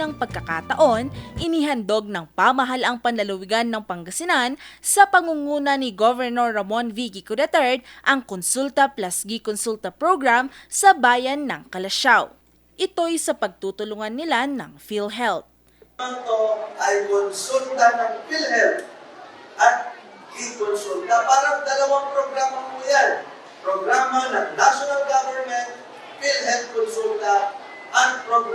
unang pagkakataon, inihandog ng pamahalaang panlalawigan ng Pangasinan sa pangunguna ni Governor Ramon V. Gico III ang Konsulta Plus Gi Konsulta Program sa bayan ng Kalasyaw. Ito'y sa pagtutulungan nila ng PhilHealth. Ito ay konsulta ng PhilHealth at e-konsulta. Parang dalawang programa po yan. Programa ng national government, PhilHealth Konsulta,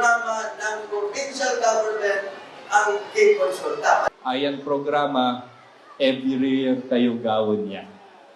programa ng provincial government, ang e-konsulta. Ayan programa, every year tayo gawin niya.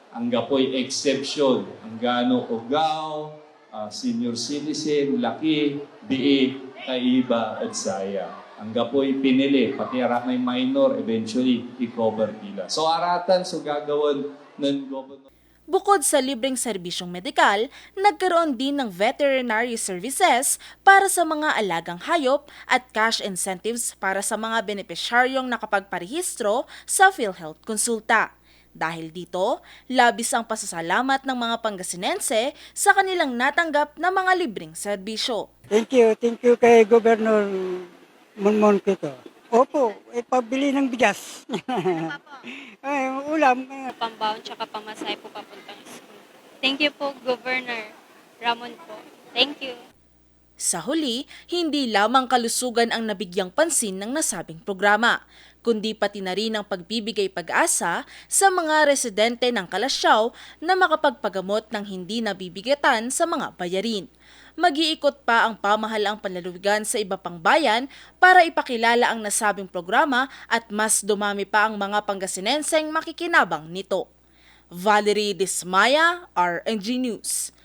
Ang gapoy exception, ang gano ugaw, ah, senior citizen, laki, BA, kaiba, at saya. Ang gapoy pinili, pati ara may minor, eventually, i-cover nila. So aratan, so gagawin ng governor. Bukod sa libreng serbisyong medikal, nagkaroon din ng veterinary services para sa mga alagang hayop at cash incentives para sa mga benepisyaryong nakapagparehistro sa PhilHealth Konsulta. Dahil dito, labis ang pasasalamat ng mga Pangasinense sa kanilang natanggap na mga libreng serbisyo. Thank you, thank you kay Governor Monmon Kito. Opo, eh, pabili ng bigas. Ulam. pambaon tsaka pamasahe po papuntang school. Thank you po, Governor Ramon po. Thank you. Sa huli, hindi lamang kalusugan ang nabigyang pansin ng nasabing programa, kundi pati na rin ang pagbibigay pag-asa sa mga residente ng Kalasyaw na makapagpagamot ng hindi nabibigatan sa mga bayarin. Mag-iikot pa ang pamahalaang panlalawigan sa iba pang bayan para ipakilala ang nasabing programa at mas dumami pa ang mga Pangasinenseng makikinabang nito. Valerie Dismaya, RNG News.